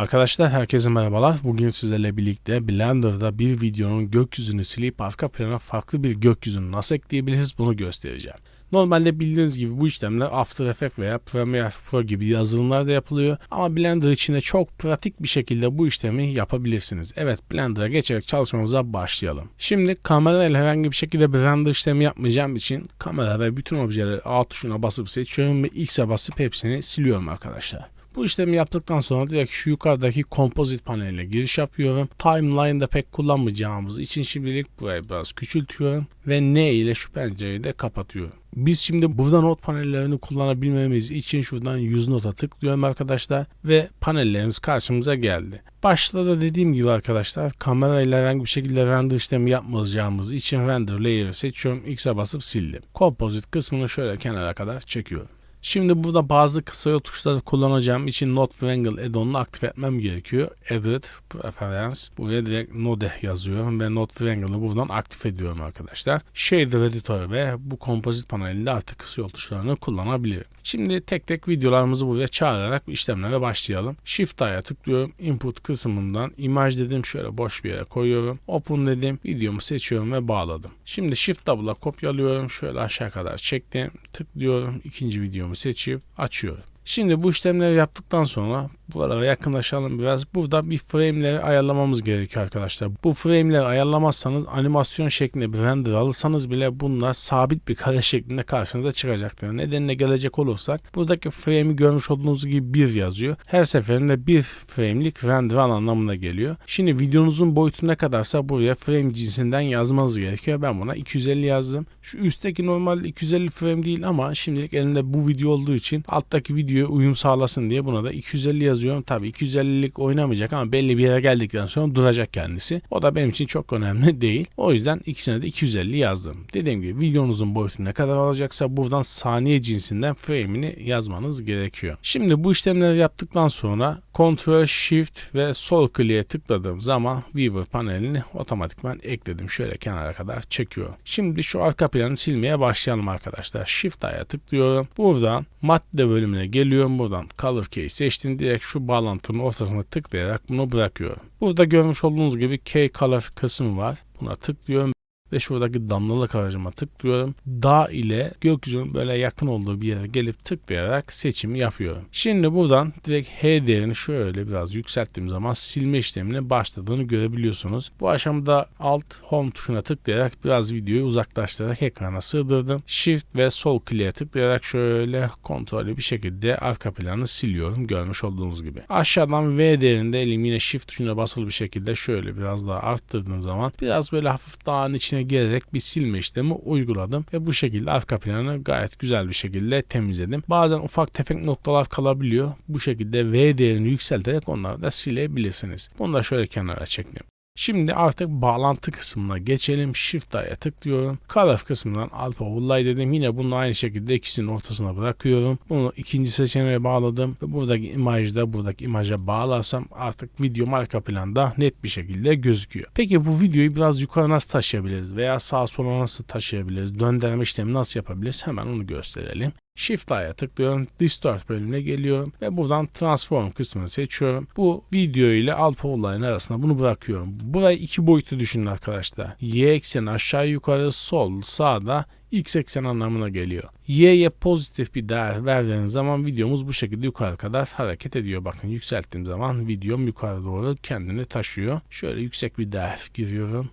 Arkadaşlar herkese merhabalar. Bugün sizlerle birlikte Blender'da bir videonun gökyüzünü silip arka plana farklı bir gökyüzünü nasıl ekleyebiliriz bunu göstereceğim. Normalde bildiğiniz gibi bu işlemler After Effects veya Premiere Pro gibi yazılımlarda yapılıyor ama Blender içinde çok pratik bir şekilde bu işlemi yapabilirsiniz. Evet Blender'a geçerek çalışmamıza başlayalım. Şimdi kamerayla herhangi bir şekilde bir render işlemi yapmayacağım için kamera ve bütün objeleri alt tuşuna basıp seçiyorum ve X'e basıp hepsini siliyorum arkadaşlar. Bu işlemi yaptıktan sonra direkt şu yukarıdaki kompozit paneline giriş yapıyorum. Timeline'da pek kullanmayacağımız için şimdilik burayı biraz küçültüyorum ve N ile şu pencereyi de kapatıyorum. Biz şimdi burada not panellerini kullanabilmemiz için şuradan 100 nota tıklıyorum arkadaşlar ve panellerimiz karşımıza geldi. Başta da dediğim gibi arkadaşlar kamerayla herhangi bir şekilde render işlemi yapmayacağımız için render layer'ı seçiyorum. X'e basıp sildim. Kompozit kısmını şöyle kenara kadar çekiyorum. Şimdi burada bazı kısa yol tuşları kullanacağım için Node Wrangle add-on'unu aktif etmem gerekiyor. Edit, Preference, buraya direkt Node yazıyorum ve Node Wrangle'ı buradan aktif ediyorum arkadaşlar. Shader Editor ve bu kompozit panelinde artık kısa yol tuşlarını kullanabilirim. Şimdi tek tek videolarımızı buraya çağırarak işlemlere başlayalım. Shift A'ya tıklıyorum. Input kısmından imaj dedim şöyle boş bir yere koyuyorum. Open dedim. Videomu seçiyorum ve bağladım. Şimdi Shift Double'a kopyalıyorum. Şöyle aşağı kadar çektim. Tıklıyorum. İkinci videomu seçip açıyorum. Şimdi bu işlemleri yaptıktan sonra buralara yakınlaşalım biraz. Burada bir frame'leri ayarlamamız gerekiyor arkadaşlar. Bu frame'leri ayarlamazsanız animasyon şeklinde bir render alırsanız bile bunlar sabit bir kare şeklinde karşınıza çıkacaktır. Nedenine gelecek olursak buradaki frame'i görmüş olduğunuz gibi bir yazıyor. Her seferinde bir frame'lik render anlamına geliyor. Şimdi videonuzun boyutu ne kadarsa buraya frame cinsinden yazmanız gerekiyor. Ben buna 250 yazdım. Şu üstteki normal 250 frame değil ama şimdilik elimde bu video olduğu için alttaki videoya uyum sağlasın diye buna da 250 yazıyorum. Tabi 250'lik oynamayacak ama belli bir yere geldikten sonra duracak kendisi. O da benim için çok önemli değil. O yüzden ikisine de 250 yazdım. Dediğim gibi videonuzun boyutu ne kadar olacaksa buradan saniye cinsinden frame'ini yazmanız gerekiyor. Şimdi bu işlemleri yaptıktan sonra Ctrl Shift ve sol kliğe tıkladığım zaman Viewer panelini otomatikman ekledim. Şöyle kenara kadar çekiyorum. Şimdi şu arka planı silmeye başlayalım arkadaşlar. Shift A'ya tıklıyorum. Buradan madde bölümüne geliyorum. Buradan Color Key seçtim. Direkt şu bağlantının ortasına tıklayarak bunu bırakıyorum. Burada görmüş olduğunuz gibi Key Color kısmı var. Buna tıklıyorum ve şuradaki damlalık aracıma tıklıyorum. Dağ ile gökyüzünün böyle yakın olduğu bir yere gelip tıklayarak seçimi yapıyorum. Şimdi buradan direkt H değerini şöyle biraz yükselttiğim zaman silme işlemine başladığını görebiliyorsunuz. Bu aşamada Alt Home tuşuna tıklayarak biraz videoyu uzaklaştırarak ekrana sığdırdım. Shift ve sol kliğe tıklayarak şöyle kontrollü bir şekilde arka planı siliyorum görmüş olduğunuz gibi. Aşağıdan V değerinde elim yine Shift tuşuna basılı bir şekilde şöyle biraz daha arttırdığım zaman biraz böyle hafif dağın içine gelerek bir silme işlemi uyguladım ve bu şekilde arka planı gayet güzel bir şekilde temizledim. Bazen ufak tefek noktalar kalabiliyor. Bu şekilde V değerini yükselterek onları da silebilirsiniz. Bunu da şöyle kenara çektim. Şimdi artık bağlantı kısmına geçelim. Shift A'ya tıklıyorum. Color kısmından Alpha Overlay dedim. Yine bunu aynı şekilde ikisinin ortasına bırakıyorum. Bunu ikinci seçeneğe bağladım. Ve buradaki imajda buradaki imaja bağlarsam artık videom arka planda net bir şekilde gözüküyor. Peki bu videoyu biraz yukarı nasıl taşıyabiliriz? Veya sağa sola nasıl taşıyabiliriz? Döndürme işlemi nasıl yapabiliriz? Hemen onu gösterelim. Shift A'ya tıklıyorum. Distort bölümüne geliyorum ve buradan Transform kısmını seçiyorum. Bu video ile alfa olayın arasında bunu bırakıyorum. Burayı iki boyutlu düşünün arkadaşlar. Y ekseni aşağı yukarı sol sağda x eksen anlamına geliyor. Y'ye pozitif bir değer verdiğiniz zaman videomuz bu şekilde yukarı kadar hareket ediyor. Bakın yükselttiğim zaman videom yukarı doğru kendini taşıyor. Şöyle yüksek bir değer giriyorum.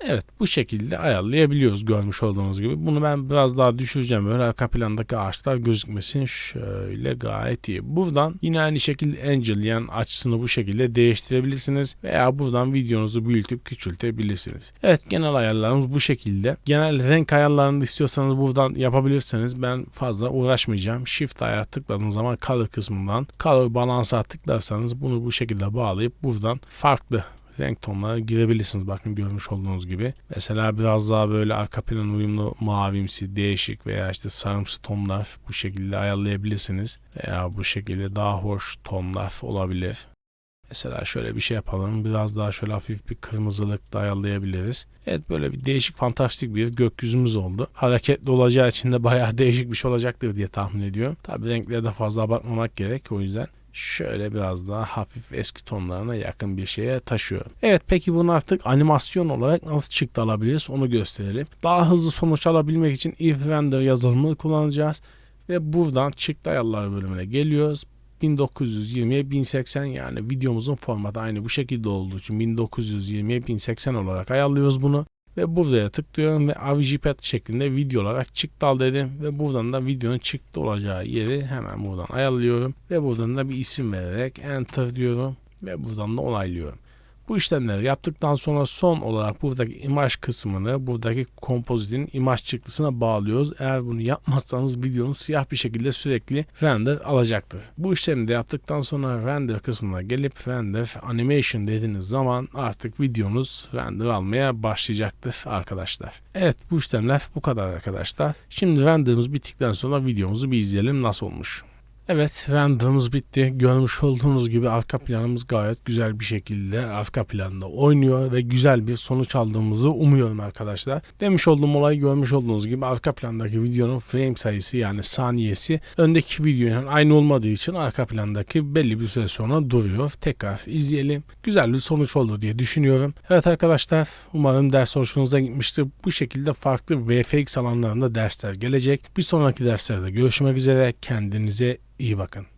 Evet bu şekilde ayarlayabiliyoruz görmüş olduğunuz gibi. Bunu ben biraz daha düşüreceğim. Böyle arka plandaki ağaçlar gözükmesin. Şöyle gayet iyi. Buradan yine aynı şekilde Angel yani açısını bu şekilde değiştirebilirsiniz. Veya buradan videonuzu büyütüp küçültebilirsiniz. Evet genel ayarlarımız bu şekilde. Genel renk ayarlarını istiyorsanız buradan yapabilirsiniz. Ben fazla uğraşmayacağım. Shift ayağa tıkladığınız zaman color kısmından color balansa tıklarsanız bunu bu şekilde bağlayıp buradan farklı renk tonlara girebilirsiniz. Bakın görmüş olduğunuz gibi. Mesela biraz daha böyle arka plan uyumlu mavimsi, değişik veya işte sarımsı tonlar bu şekilde ayarlayabilirsiniz. Veya bu şekilde daha hoş tonlar olabilir. Mesela şöyle bir şey yapalım. Biraz daha şöyle hafif bir kırmızılık da ayarlayabiliriz. Evet böyle bir değişik fantastik bir gökyüzümüz oldu. Hareketli olacağı için de bayağı değişik bir şey olacaktır diye tahmin ediyorum. Tabi renklere de fazla abartmamak gerek o yüzden şöyle biraz daha hafif eski tonlarına yakın bir şeye taşıyorum. Evet peki bunu artık animasyon olarak nasıl çıktı alabiliriz onu gösterelim. Daha hızlı sonuç alabilmek için if render yazılımını kullanacağız. Ve buradan çıktı ayarlar bölümüne geliyoruz. 1920'ye 1080 yani videomuzun formatı aynı bu şekilde olduğu için 1920'ye 1080 olarak ayarlıyoruz bunu. Ve buraya tıklıyorum ve avcipad şeklinde video olarak çıktı al dedim. Ve buradan da videonun çıktı olacağı yeri hemen buradan ayarlıyorum. Ve buradan da bir isim vererek enter diyorum. Ve buradan da onaylıyorum. Bu işlemleri yaptıktan sonra son olarak buradaki imaj kısmını buradaki kompozitin imaj çıktısına bağlıyoruz. Eğer bunu yapmazsanız videonun siyah bir şekilde sürekli render alacaktır. Bu işlemi de yaptıktan sonra render kısmına gelip render animation dediğiniz zaman artık videonuz render almaya başlayacaktır arkadaşlar. Evet bu işlemler bu kadar arkadaşlar. Şimdi renderımız bittikten sonra videomuzu bir izleyelim nasıl olmuş. Evet renderımız bitti. Görmüş olduğunuz gibi arka planımız gayet güzel bir şekilde arka planda oynuyor ve güzel bir sonuç aldığımızı umuyorum arkadaşlar. Demiş olduğum olayı görmüş olduğunuz gibi arka plandaki videonun frame sayısı yani saniyesi öndeki videoyla aynı olmadığı için arka plandaki belli bir süre sonra duruyor. Tekrar izleyelim. Güzel bir sonuç olur diye düşünüyorum. Evet arkadaşlar umarım ders hoşunuza gitmiştir. Bu şekilde farklı VFX alanlarında dersler gelecek. Bir sonraki derslerde görüşmek üzere. Kendinize iyi bakın.